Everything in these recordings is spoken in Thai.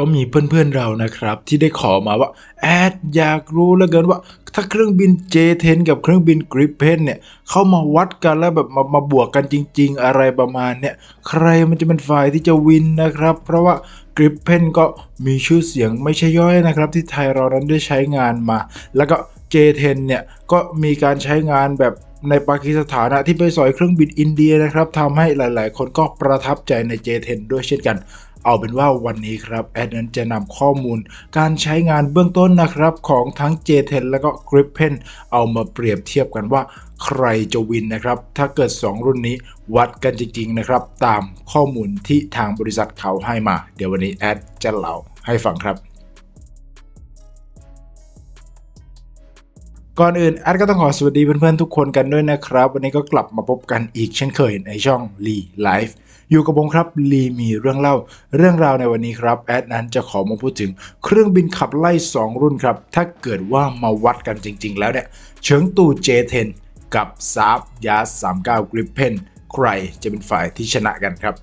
ก็มีเพื่อนๆเรานะครับ ที่ได้ขอมาว่าแอดอยากรู้เหลือเกินว่า ถ้าเครื่องบิน J10 กับเครื่องบิน Gripen เนี่ยเข้ามาวัดกันแล้วแบบมามาบวกกันจริง ๆ อะไรประมาณเนี่ยใครมันจะเป็นฝ่ายที่จะวินนะครับ เพราะว่า Gripen ก็มีชื่อเสียงไม่ใช่ย่อยนะครับ ที่ไทยเรานั้นได้ใช้งานมา แล้วก็ J10 เนี่ยก็มีการใช้งานแบบในปากีสถานนะที่ไปสอยเครื่องบินอินเดียนะครับทำให้หลาย ๆ คนก็ประทับใจใน J10 ด้วยเช่นกัน เอาเป็นว่าวันนี้ครับแอดนั้นจะนำข้อมูลการใช้งานเบื้องต้นนะครับของทั้ง J10 แล้วก็ Gripen เอามาเปรียบเทียบกันว่าใครจะวินนะครับ ถ้าเกิด 2 รุ่นนี้วัดกันจริงๆนะครับ ตามข้อมูลที่ทางบริษัทเขาให้มา เดี๋ยววันนี้แอดจะเล่าให้ฟังครับ ก่อนอื่นแอดก็ต้องขอสวัสดีเพื่อนๆทุกคนกันด้วยนะครับ วันนี้ก็กลับมาพบกันอีกเช่นเคยในช่อง Lee Life อยู่กับผมครับลีมีเรื่องเล่า เรื่องราวในวันนี้ครับแอดนั้นจะขอมาพูดถึงเครื่องบินขับไล่ 2 รุ่นครับ ถ้าเกิดว่ามาวัดกันจริง ๆ แล้วเนี่ย เฉิงตู J10 กับซาบยาส39 Gripen ใครจะเป็นฝ่ายที่ชนะกันครับ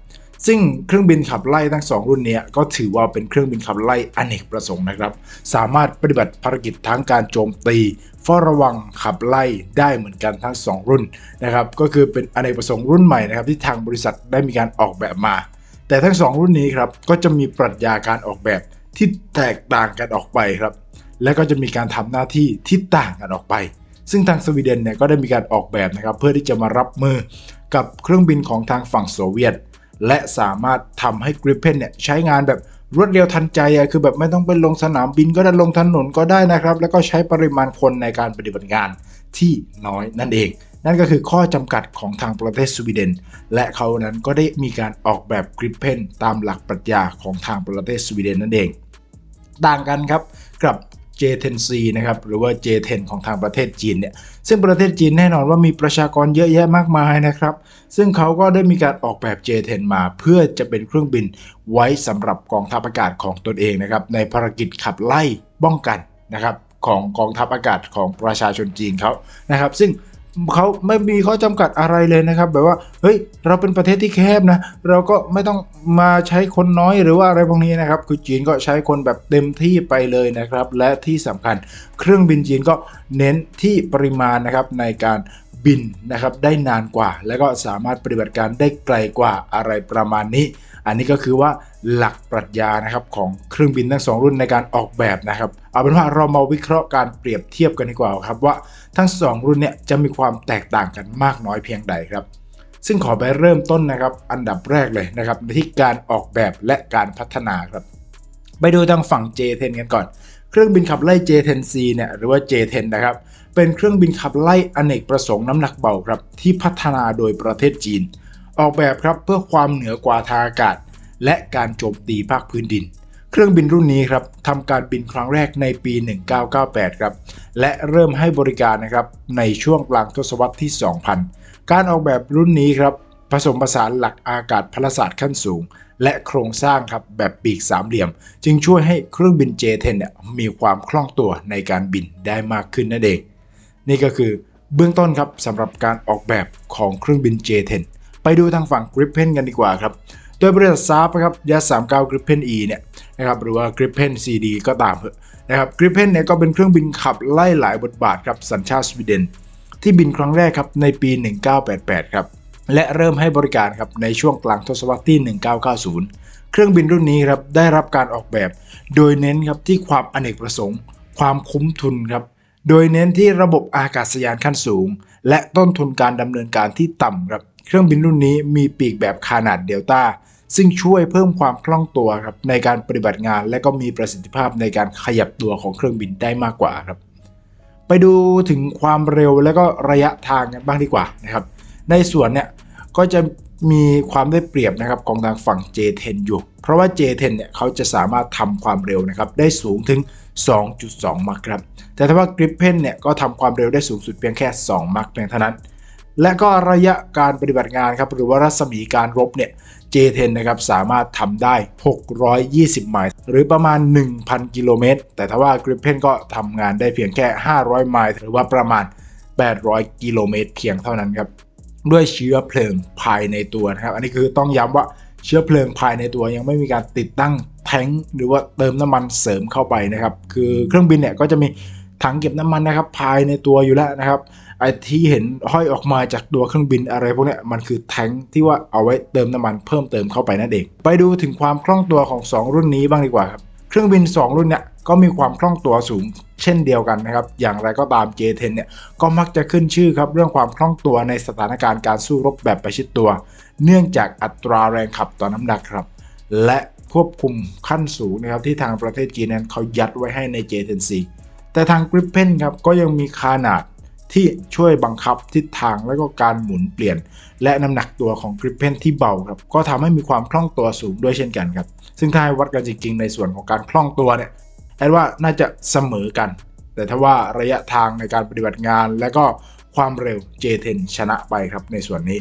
ซึ่งเครื่องบินขับไล่ทั้ง 2 รุ่นนี้ก็ถือว่าเป็นเครื่องบินขับไล่อเนกประสงค์นะครับ สามารถปฏิบัติภารกิจทั้งการโจมตีเฝ้าระวังขับไล่ได้เหมือนกันทั้ง 2 รุ่นนะครับ ก็คือเป็นอเนกประสงค์รุ่นใหม่นะครับที่ทางบริษัทได้มีการออกแบบมา แต่ทั้ง 2 รุ่นนี้ครับก็จะมีปรัชญาการออกแบบที่แตกต่างกันออกไปครับ และก็จะมีการทำหน้าที่ที่ต่างกันออกไป ซึ่งทางสวีเดนเนี่ยก็ได้มีการออกแบบนะครับเพื่อที่จะมารับมือกับเครื่องบินของทางฝั่งโซเวียต และสามารถทำให้ Gripen เนี่ยใช้งานแบบรวดเร็วทันใจอะคือแบบไม่ต้องไปลงสนามบินก็ได้ลงถนนก็ได้นะครับ แล้วก็ใช้ปริมาณคนในการปฏิบัติงานที่น้อยนั่นเอง นั่นก็คือข้อจำกัดของทางประเทศสวีเดน และเขานั้นก็ได้มีการออกแบบ Gripen ตามหลักปรัชญาของทางประเทศสวีเดนนั่นเอง ต่างกันครับกับ J10C นะครับหรือว่า J10 ของทางประเทศจีนเนี่ยซึ่งประเทศจีนแน่นอนว่ามีประชากรเยอะแยะมากมายนะครับ ซึ่งเขาก็ได้มีการออกแบบ J10 มาเพื่อจะเป็นเครื่องบินไว้สำหรับกองทัพอากาศของตนเองนะครับในภารกิจขับไล่ป้องกันนะครับของกองทัพอากาศของประชาชนจีนเขานะครับ ซึ่ง เขาไม่มีข้อจำกัดอะไรเลยนะครับ แบบว่าเฮ้ยเราเป็นประเทศที่แคบนะ เราก็ไม่ต้องมาใช้คนน้อยหรือว่าอะไรพวกนี้นะครับ คือจีนก็ใช้คนแบบเต็มที่ไปเลยนะครับ และที่สำคัญเครื่องบินจีนก็เน้นที่ปริมาณนะครับในการบินนะครับได้นานกว่า แล้วก็สามารถปฏิบัติการได้ไกลกว่าอะไรประมาณนี้ อันนี้ก็คือว่าหลักปรัชญานะครับของเครื่องบินทั้งสองรุ่นในการออกแบบนะครับ เอาเป็นว่าเรามาวิเคราะห์การเปรียบเทียบกันดีกว่าครับว่าทั้ง 2 รุ่นเนี่ยจะมีความแตกต่างกันมากน้อยเพียงใดครับ ซึ่งขอไปเริ่มต้นนะครับอันดับแรกเลยนะครับที่การออกแบบและการพัฒนาครับ ไปดูทางฝั่ง J10 กันก่อน เครื่องบินขับไล่ J10C เนี่ยหรือว่า J10 นะครับเป็นเครื่องบินขับไล่อเนกประสงค์น้ำหนักเบาครับที่พัฒนาโดยประเทศจีน ออกแบบครับเพื่อความเหนือกว่าทางอากาศ และการโจมตีภาคพื้นดิน เครื่องบินรุ่นนี้ครับทำการบินครั้งแรกในปี 1998 ครับ และเริ่มให้บริการนะครับในช่วงกลางทศวรรษที่ 2000 การออกแบบรุ่นนี้ครับผสมผสานหลักอากาศพลศาสตร์ขั้นสูง และโครงสร้างครับแบบปีกสามเหลี่ยม จึงช่วยให้เครื่องบิน J10 เนี่ยมีความคล่องตัวในการบินได้มากขึ้นนั่นเอง นี่ก็คือเบื้องต้นครับสำหรับการออกแบบของเครื่องบิน J10 ไปดูทางฝั่ง Gripen กันดีกว่าครับ โดยบริษัทซาบครับยา39 Gripen E เนี่ยนะครับหรือว่า Gripen CD ก็ตามเถอะนะครับ Gripen เนี่ยก็เป็นเครื่องบินขับไล่หลายบทบาทครับสัญชาติสวีเดน ที่บินครั้งแรกครับในปี 1988 ครับ และเริ่มให้บริการครับในช่วงกลางทศวรรษที่ 1990 เครื่องบินรุ่นนี้ครับได้รับการออกแบบ โดยเน้นครับที่ความอเนกประสงค์ ความคุ้มทุนครับ โดยเน้นที่ระบบอากาศยานขั้นสูง และต้นทุนการดำเนินการที่ต่ำครับ เครื่องบินรุ่นนี้มีปีกแบบขนาดเดลต้าซึ่งช่วยเพิ่มความคล่องตัวครับในการปฏิบัติงาน และก็มีประสิทธิภาพในการขยับตัวของเครื่องบินได้มากกว่าครับ ไปดูถึงความเร็วและก็ระยะทางกันบ้างดีกว่านะครับ ในส่วนเนี่ยก็จะมีความได้เปรียบนะครับของทางฝั่ง J10 อยู่ เพราะว่า J10 เนี่ยเขาจะสามารถทำความเร็วนะครับได้สูงถึง 2.2 มัคครับ แต่ถ้าว่า Gripen เนี่ยก็ทำความเร็วได้สูงสุดเพียงแค่ 2 มัคเพียงเท่านั้น และก็ระยะการปฏิบัติงานครับหรือว่ารัศมีการรบเนี่ย J10 นะครับสามารถทำได้ 620 ไมล์หรือประมาณ 1,000 กิโลเมตร แต่ถ้าว่า Gripen ก็ทำงานได้เพียงแค่ 500 ไมล์หรือว่าประมาณ 800 กิโลเมตรเพียงเท่านั้นครับด้วยเชื้อเพลิงภายในตัวนะครับ อันนี้คือต้องย้ำว่าเชื้อเพลิงภายในตัวยังไม่มีการติดตั้งแทงค์หรือว่าเติมน้ำมันเสริมเข้าไปนะครับ คือเครื่องบินเนี่ยก็จะมี ถังเก็บน้ำมันนะครับ ภายในตัวอยู่แล้วนะครับไอ้ที่เห็นห้อยออกมาจากตัวเครื่องบินอะไรพวกนี้มันคือแทงที่ว่าเอาไว้เติมน้ำมันเพิ่มเติมเข้าไปนั่นเอง ไปดูถึงความคล่องตัวของ 2 รุ่นนี้บ้างดีกว่าครับเครื่องบิน 2 รุ่นเนี่ยก็มีความคล่องตัวสูงเช่นเดียวกันนะครับ อย่างไรก็ตาม J10 เนี่ยก็มักจะขึ้นชื่อครับเรื่องความคล่องตัวในสถานการณ์การสู้รบแบบประชิดตัว เนื่องจากอัตราแรงขับต่อน้ำหนักครับ และควบคุมขั้นสูงนะครับที่ทางประเทศจีนนั้นเขายัดไว้ให้ใน J10C แต่ทาง Gripen ครับก็ยังมีขนาดที่ช่วยบังคับทิศทางและก็การหมุนเปลี่ยน และน้ำหนักตัวของ Gripen ที่เบาครับก็ทำให้มีความคล่องตัวสูงด้วยเช่นกันครับซึ่งถ้าให้วัดกันจริงๆในส่วนของการคล่องตัวเนี่ยแอดว่าน่าจะเสมอกัน แต่ถ้าว่าระยะทางในการปฏิบัติงาน และก็ความเร็ว J10 ชนะไปครับในส่วนนี้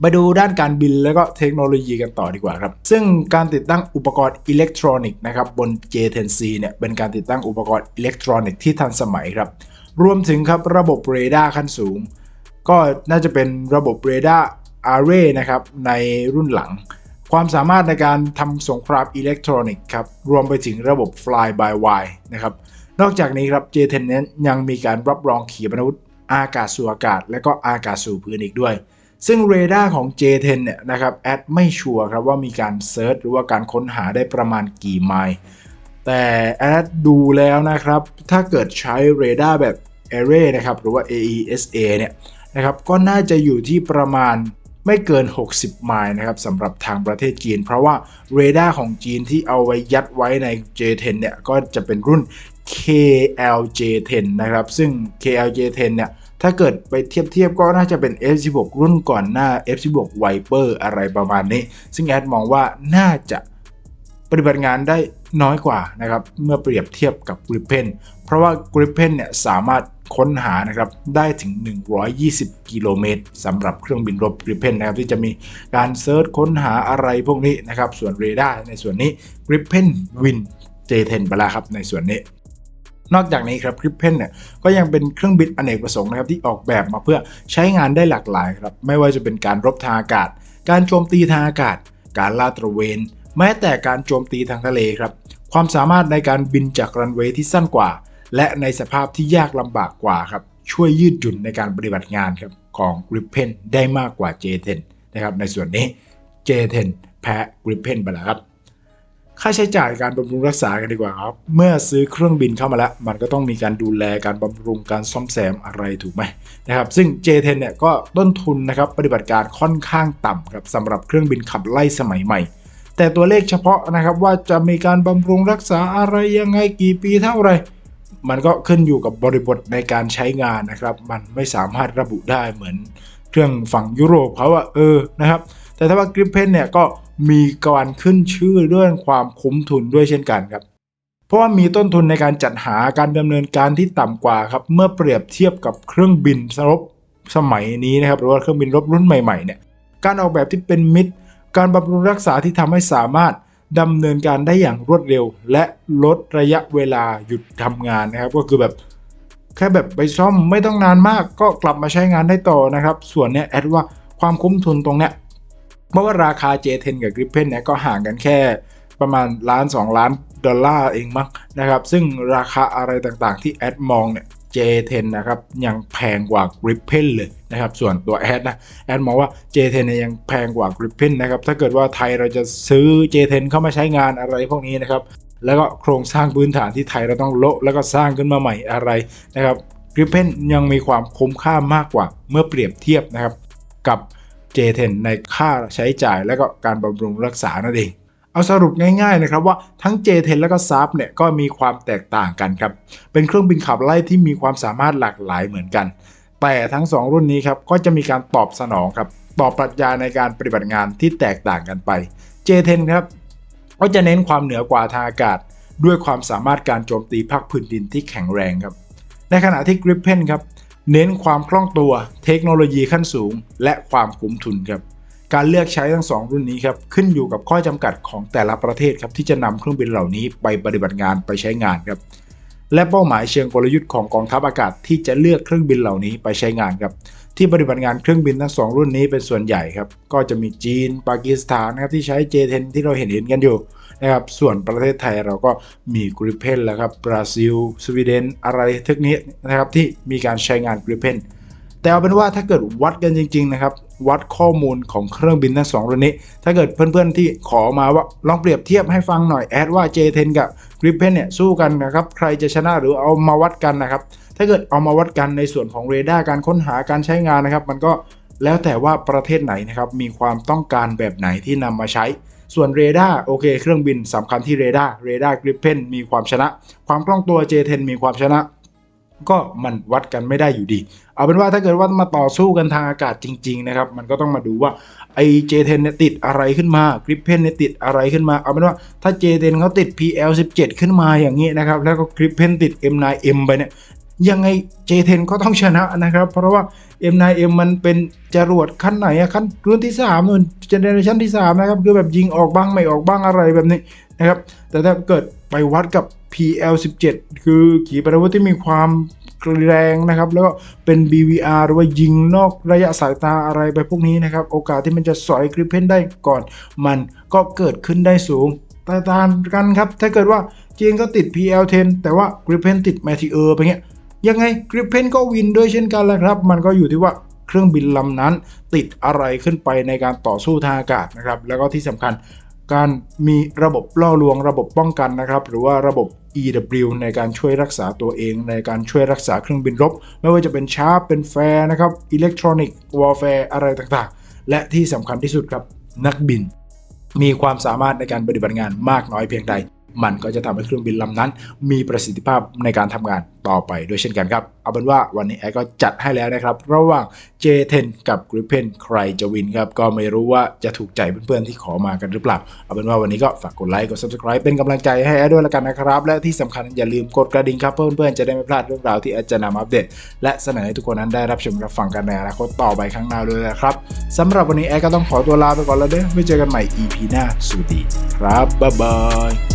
ไปดูด้านการบินแล้วก็เทคโนโลยีกันต่อดีกว่าครับ ซึ่งการติดตั้งอุปกรณ์อิเล็กทรอนิกส์นะครับบน J10C เนี่ยเป็นการติดตั้งอุปกรณ์อิเล็กทรอนิกส์ที่ทันสมัยครับ รวมถึงครับระบบเรดาร์ขั้นสูง ก็น่าจะเป็นระบบเรดาร์อาร์เรนะครับในรุ่นหลัง ความสามารถในการทำสงครามอิเล็กทรอนิกส์ครับรวมไปถึงระบบ Fly by Wire นะครับนอกจากนี้ครับ J10 นั้นยังมีการรับรองขีปนาวุธอากาศสู่อากาศ และก็อากาศสู่พื้นอีกด้วย ซึ่งเรดาร์ของ J10 เนี่ยนะครับแอดไม่ชัวร์ครับว่ามีการเซิร์ชหรือว่าการค้นหาได้ประมาณกี่ไมล์แต่แอดดูแล้วนะครับ ถ้าเกิดใช้เรดาร์แบบ Array นะครับหรือว่า AESA เนี่ยนะครับก็น่าจะอยู่ที่ประมาณไม่เกิน 60 ไมล์นะครับสำหรับทางประเทศจีน เพราะว่าเรดาร์ของจีนที่เอาไว้ยัดไว้ใน J10 เนี่ยก็จะเป็นรุ่น KLJ10 นะครับ ซึ่ง KLJ10 เนี่ย ถ้าเกิดไปเทียบเทียบก็น่าจะเป็น F16 รุ่นก่อนหน้า F16 Viper อะไรประมาณนี้ ซึ่งแอดมองว่าน่าจะปฏิบัติงานได้น้อยกว่านะครับ เมื่อเปรียบเทียบกับ Gripen เพราะว่า Gripen เนี่ยสามารถค้นหานะครับได้ถึง 120 กิโลเมตรสำหรับเครื่องบินรบ Gripen นะครับที่จะมีการเซิร์ชค้นหาอะไรพวกนี้นะครับ ส่วนเรดาร์ในส่วนนี้ Gripen Win J10 ไปแล้วครับในส่วนนี้ นอกจากนี้ครับ Gripen เนี่ยก็ยังเป็นเครื่องบินอเนกประสงค์นะครับที่ออกแบบมาเพื่อใช้งานได้หลากหลายครับไม่ว่าจะเป็นการรบทางอากาศ การโจมตีทางอากาศ การลาดตระเวน แม้แต่การโจมตีทางทะเลครับความสามารถในการบินจากรันเวย์ที่สั้นกว่า และในสภาพที่ยากลำบากกว่าครับช่วยยืดหยุ่นในการปฏิบัติงานครับของ Gripen ได้มากกว่า J10 นะครับในส่วนนี้ J10 แพ้ Gripen ไปแล้วครับ ค่าใช้จ่ายการบำรุงรักษากันดีกว่าครับ เมื่อซื้อเครื่องบินเข้ามาแล้ว มันก็ต้องมีการดูแลการบำรุงการซ่อมแซมอะไรถูกไหมนะครับ ซึ่ง J10 เนี่ยก็ต้นทุนนะครับปฏิบัติการค่อนข้างต่ำครับสำหรับเครื่องบินขับไล่สมัยใหม่ แต่ตัวเลขเฉพาะนะครับว่าจะมีการบำรุงรักษาอะไรยังไงกี่ปีเท่าไรมันก็ขึ้นอยู่กับบริบทในการใช้งานนะครับ มันไม่สามารถระบุได้เหมือนเครื่องฝั่งยุโรปเขาอะเออนะครับ แต่ถ้าว่ากริปเพนเนี่ยก็ มีการขึ้นชื่อเรื่องความคุ้มทุนด้วยเช่นกันครับ เพราะว่ามีต้นทุนในการจัดหาการดำเนินการที่ต่ำกว่าครับ เมื่อเปรียบเทียบกับเครื่องบินรบสมัยนี้นะครับ หรือว่าเครื่องบินรบรุ่นใหม่ๆเนี่ย การออกแบบที่เป็นมิตร การบำรุงรักษาที่ทำให้สามารถดำเนินการได้อย่างรวดเร็ว และลดระยะเวลาหยุดทำงานนะครับ ก็คือแบบแค่แบบไปซ่อมไม่ต้องนานมากก็กลับมาใช้งานได้ต่อนะครับ ส่วนเนี้ยแอดว่าความคุ้มทุนตรงเนี้ย เพราะว่าราคา J10 กับ Gripen เนี่ยก็ห่างกันแค่ประมาณล้าน 2 ล้านดอลลาร์เองมั้งนะครับ ซึ่งราคาอะไรต่างๆที่แอดมองเนี่ย J10 นะครับยังแพงกว่า Gripen เลยนะครับ ส่วนตัวแอดนะแอดมองว่า J10 เนี่ยยังแพงกว่า Gripen นะครับ ถ้าเกิดว่าไทยเราจะซื้อ J10 เข้ามาใช้งานอะไรพวกนี้นะครับ แล้วก็โครงสร้างพื้นฐานที่ไทยเราต้องโละแล้วก็สร้างขึ้นมาใหม่อะไรนะครับ Gripen ยังมีความคุ้มค่ามากกว่าเมื่อเปรียบเทียบนะครับกับ J10 ในค่าใช้จ่ายและก็การบำรุงรักษานั่นเอง เอาสรุปง่ายๆนะครับว่าทั้ง J10 และก็ s a p เนี่ยก็มีความแตกต่างกันครับ เป็นเครื่องบินขับไล่ที่มีความสามารถหลากหลายเหมือนกัน แต่ทั้ง 2 รุ่นนี้ครับก็จะมีการตอบสนองครับตอบปรัชญาในการปฏิบัติงานที่แตกต่างกันไป J10 ครับก็จะเน้นความเหนือกว่าทางอากาศ ด้วยความสามารถการโจมตีภาคพื้นดินที่แข็งแรงครับ ในขณะที่ Gripen ครับ เน้นความคล่องตัว เทคโนโลยีขั้นสูง และความคุ้มทุนครับ การเลือกใช้ทั้ง 2 รุ่นนี้ครับขึ้นอยู่กับข้อจำกัดของแต่ละประเทศครับที่จะนำเครื่องบินเหล่านี้ไปปฏิบัติงานไปใช้งานครับ และเป้าหมายเชิงกลยุทธ์ของกองทัพอากาศที่จะเลือกเครื่องบินเหล่านี้ไปใช้งานครับ ที่ปฏิบัติงานเครื่องบินทั้งสองรุ่นนี้เป็นส่วนใหญ่ครับ ก็จะมีจีน ปากีสถานนะครับที่ใช้ J10 ที่เราเห็นเห็นกันอยู่ นะครับ ส่วนประเทศไทยเราก็มีกริเพนแล้วครับ บราซิล สวีเดน อะไรทึกนี้นะครับที่มีการใช้งานกริเพนแต่เอาเป็นว่าถ้าเกิดวัดกันจริง ๆ นะครับ วัดข้อมูลของเครื่องบินทั้งสองรุ่นนี้ ถ้าเกิดเพื่อนๆที่ขอมาว่าลองเปรียบเทียบให้ฟังหน่อยแอดว่า J10 กับ Gripen เนี่ยสู้กันนะครับ ใครจะชนะหรือเอามาวัดกันนะครับ ถ้าเกิดเอามาวัดกันในส่วนของเรดาร์การค้นหาการใช้งานนะครับ มันก็แล้วแต่ว่าประเทศไหนนะครับมีความต้องการแบบไหนที่นำมาใช้ ส่วนเรดาร์โอเคเครื่องบินสำคัญที่เรดาร์เรดาร์กริปเพนมีความชนะ ความคล่องตัว J10 มีความชนะ ก็มันวัดกันไม่ได้อยู่ดี เอาเป็นว่าถ้าเกิดว่ามาต่อสู้กันทางอากาศจริง ๆ นะครับ มันก็ต้องมาดูว่าไอ้ J10 เนี่ยติดอะไรขึ้นมากริปเพนเนี่ยติดอะไรขึ้นมา เอาเป็นว่าถ้า J10 เขาติด PL17 ขึ้นมาอย่างนี้นะครับ แล้วก็กริปเพนติด M9M ไปเนี่ย ยังไง J10 ก็ต้องชนะนะครับ เพราะว่า M9M มันเป็นจรวดขั้นไหนอะขั้นรุ่นที่3นู่นเจเนอเรชันที่ 3 นะครับ คือแบบยิงออกบ้าง ไม่ออกบ้างอะไรแบบนี้นะครับ แต่ถ้าเกิดไปวัดกับ PL17 คือขีปนาวุธที่มีความแรงนะครับ แล้วก็เป็น BVR หรือว่ายิงนอกระยะสายตาอะไรไปพวกนี้นะครับ โอกาสที่มันจะสอยกริปเพนได้ก่อน มันก็เกิดขึ้นได้สูงแต่ตางกันครับ ถ้าเกิดว่าจีนก็ติด PL10 แต่ว่ากริปเพนติด m a t เออร์ไปเงี้ย ยังไงกริปเพนก็วินด้วยเช่นกันแหละครับ มันก็อยู่ที่ว่าเครื่องบินลำนั้น ติดอะไรขึ้นไปในการต่อสู้ทางอากาศนะครับ แล้วก็ที่สำคัญการมีระบบล่อลวงระบบป้องกันนะครับ หรือว่าระบบ EW ในการช่วยรักษาตัวเอง ในการช่วยรักษาเครื่องบินรบ ไม่ว่าจะเป็นชาร์ปเป็นแฟร์นะครับอิเล็กทรอนิกส์วอลแฟร์อะไรต่างๆ และที่สำคัญที่สุดครับนักบิน มีความสามารถในการปฏิบัติงานมากน้อยเพียงใด มันก็จะทำให้เครื่องบินลำนั้น มีประสิทธิภาพในการทำงานต่อไปด้วยเช่นกันครับ เอาเป็นว่าวันนี้แอร์ก็จัดให้แล้วนะครับ ระหว่าง J10 กับ Gripen ใครจะวินครับ ก็ไม่รู้ว่าจะถูกใจเพื่อนๆที่ขอมากันหรือเปล่า เอาเป็นว่าวันนี้ก็ฝากกดไลค์กด Subscribe เป็นกำลังใจให้แอร์ด้วยละกันนะครับ และที่สำคัญอย่าลืมกดกระดิ่งครับเพื่อนๆจะได้ไม่พลาดเรื่องราวที่แอร์จะนำอัปเดต และเสนอให้ทุกคนนั้นได้รับชมรับฟังกันในอนาคตต่อไปข้างหน้าด้วยนะครับสำหรับวันนี้แอร์ก็ต้องขอตัวลาไปก่อนแล้วเด้อไว้เจอกันใหม่ EP หน้าสวัสดีครับบ๊ายบาย